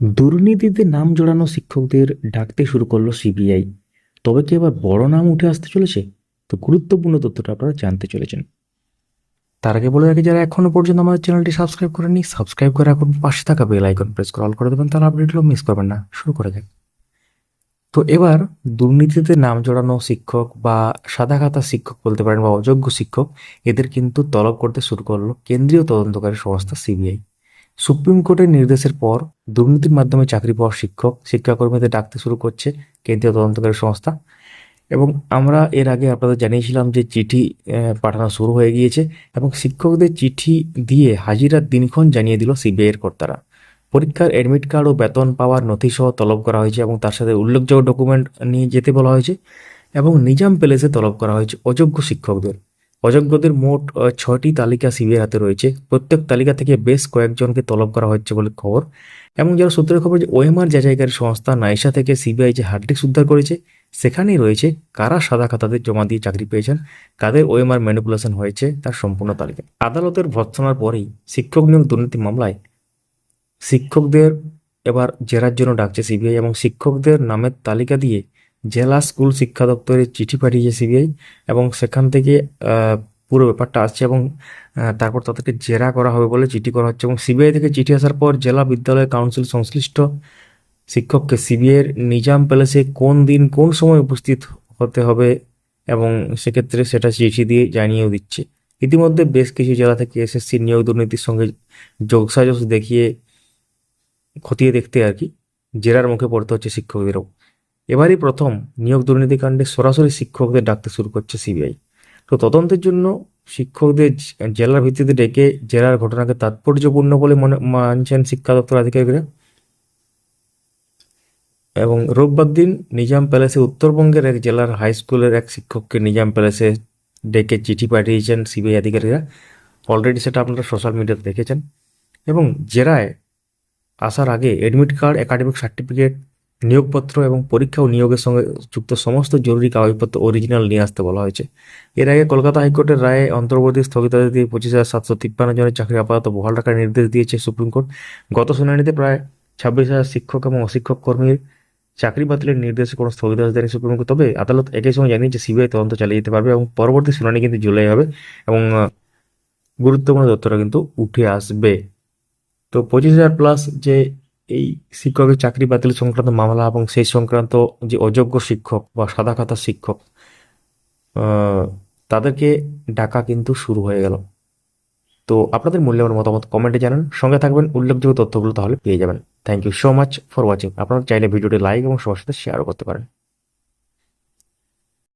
দুর্নীতিতে নাম জড়ানো শিক্ষকদের ডাকতে শুরু করল সিবিআই। তবে কি এবার বড় নাম উঠে আসতে চলেছে? তো গুরুত্বপূর্ণ তথ্যটা আপনারা জানতে চলেছেন। তার আগে বলে রাখি, যারা এখনও পর্যন্ত আমাদের চ্যানেলটি সাবস্ক্রাইব করেননি, সাবস্ক্রাইব করে এখন পাশে থাকা বেল আইকন প্রেস করে অল করে দেবেন, তাহলে আপডেটগুলো মিস করবেন না। শুরু করে যাক তো এবার দুর্নীতিতে নাম জড়ানো শিক্ষক বা সাদা খাতা শিক্ষক বলতে পারেন বা অযোগ্য শিক্ষক, এদের কিন্তু তলব করতে শুরু করল কেন্দ্রীয় তদন্তকারী সংস্থা সিবিআই। সুপ্রিম কোর্টের নির্দেশের পর দুর্নীতির মাধ্যমে চাকরি পাওয়া শিক্ষক, শিক্ষাকর্মীদের ডাকতে শুরু করছে কেন্দ্রীয় তদন্তকারী সংস্থা। এবং আমরা এর আগে আপনাদের জানিয়েছিলাম যে চিঠি পাঠানো শুরু হয়ে গিয়েছে এবং শিক্ষকদের চিঠি দিয়ে হাজিরার দিনক্ষণ জানিয়ে দিল সিবিআই এর কর্তারা। পরীক্ষার অ্যাডমিট কার্ড ও বেতন পাওয়ার নথি সহ তলব করা হয়েছে এবং তার সাথে উল্লেখযোগ্য ডকুমেন্ট নিয়ে যেতে বলা হয়েছে এবং নিজাম প্যালেসে তলব করা হয়েছে অযোগ্য শিক্ষকদের। অযোগ্যদের মোট ছয়টি তালিকা সিবিআই হাতে রয়েছে। প্রত্যেক তালিকা থেকে বেশ কয়েকজনকে তলব করা হচ্ছে বলে খবর। এবং যারা সূত্রের খবর যে ওএমআর যাচাইকারী সংস্থা নাইসা থেকে সিবিআই যে হার্ডডিস্ক উদ্ধার করেছে, সেখানেই রয়েছে কারা সাদা খাতাদের জমা দিয়ে চাকরি পেয়েছেন, কাদের ওএমআর ম্যানিপুলেশন হয়েছে, তার সম্পূর্ণ তালিকা। আদালতের ভর্সনার পরেই শিক্ষক নিয়োগ দুর্নীতি মামলায় শিক্ষকদের এবার জেরার জন্য ডাকছে সিবিআই এবং শিক্ষকদের নামের তালিকা দিয়ে জেলা স্কুল শিক্ষা দপ্তরে চিঠি পাঠিয়েছে সিবিআই এবং সেখান থেকে পুরো ব্যাপারটা আসছে এবং তারপর তাদেরকে জেরা করা হবে বলে চিঠি করা হচ্ছে এবং সিবিআই থেকে চিঠি আসার পর জেলা বিদ্যালয় কাউন্সিল সংশ্লিষ্ট শিক্ষককে সিবিআইয়ের নিজাম প্যালেসে কোন দিন কোন সময় উপস্থিত হতে হবে এবং সেক্ষেত্রে সেটা চিঠি দিয়ে জানিয়েও দিচ্ছে। ইতিমধ্যে বেশ কিছু জেলা থেকে এসএসসি নিয়োগ দুর্নীতির সঙ্গে যোগসাজস দেখিয়ে, খতিয়ে দেখতে আর কি, জেরার মুখে পড়তে হচ্ছে শিক্ষকদেরও। এবারই প্রথম নিয়োগ দুর্নীতিকাণ্ডে সরাসরি শিক্ষকদের ডাকতে শুরু করছে সিবিআই। তো তদন্তের জন্য শিক্ষকদের জেলার ভিত্তিতে ডেকে জেলার ঘটনাকে তাৎপর্যপূর্ণ বলে মনে মানছেন শিক্ষা দপ্তর আধিকারিকরা। এবং রোববার দিন নিজাম প্যালেসে উত্তরবঙ্গের এক জেলার হাই স্কুলের এক শিক্ষককে নিজাম প্যালেসে ডেকে চিঠি পাঠিয়েছেন সিবিআই আধিকারিকরা। অলরেডি সেটা আপনারা সোশ্যাল মিডিয়াতে দেখেছেন। এবং জেরায় আসার আগে অ্যাডমিট কার্ড একাডেমিক সার্টিফিকেট নিয়োগপত্র এবং পরীক্ষা ও নিয়োগের সঙ্গে যুক্ত সমস্ত জরুরি কাগজপত্র অরিজিনাল নিয়ে আসতে বলা হয়েছে। এর আগে কলকাতা হাইকোর্টের রায়ে অন্তর্বর্তী স্থগিতাদেশ দিয়ে পঁচিশ হাজার সাতশো তিপ্পান্ন জনের চাকরি আপাতত বহাল রাখার নির্দেশ দিয়েছে সুপ্রিম কোর্ট। গত শুনানিতে প্রায় ছাব্বিশ হাজার শিক্ষক এবং অশিক্ষক কর্মীর চাকরি বাতিলের নির্দেশে কোনো স্থগিতাদেশ দেয়নি সুপ্রিম কোর্ট। তবে আদালত একই সঙ্গে জানিয়েছে সিবিআই তদন্ত চালিয়ে যেতে পারবে এবং পরবর্তী শুনানি কিন্তু জুলাই হবে এবং গুরুত্বপূর্ণ তথ্যটা কিন্তু উঠে আসবে। তো পঁচিশ হাজার প্লাস যে এই শিক্ষকের চাকরি বাতিল সংক্রান্ত মামলা এবং সেই সংক্রান্ত যে অযোগ্য শিক্ষক বা সাদা খাতা শিক্ষক তাদেরকে ডাকা কিন্তু শুরু হয়ে গেল। তো আপনাদের মূল্যবান মতামত কমেন্টে জানান। সঙ্গে থাকবেন উল্লেখযোগ্য তথ্যগুলো তাহলে পেয়ে যাবেন। Thank you so much for watching আপনারা চাইলে ভিডিওটি লাইক এবং সবার সাথে শেয়ারও করতে পারেন।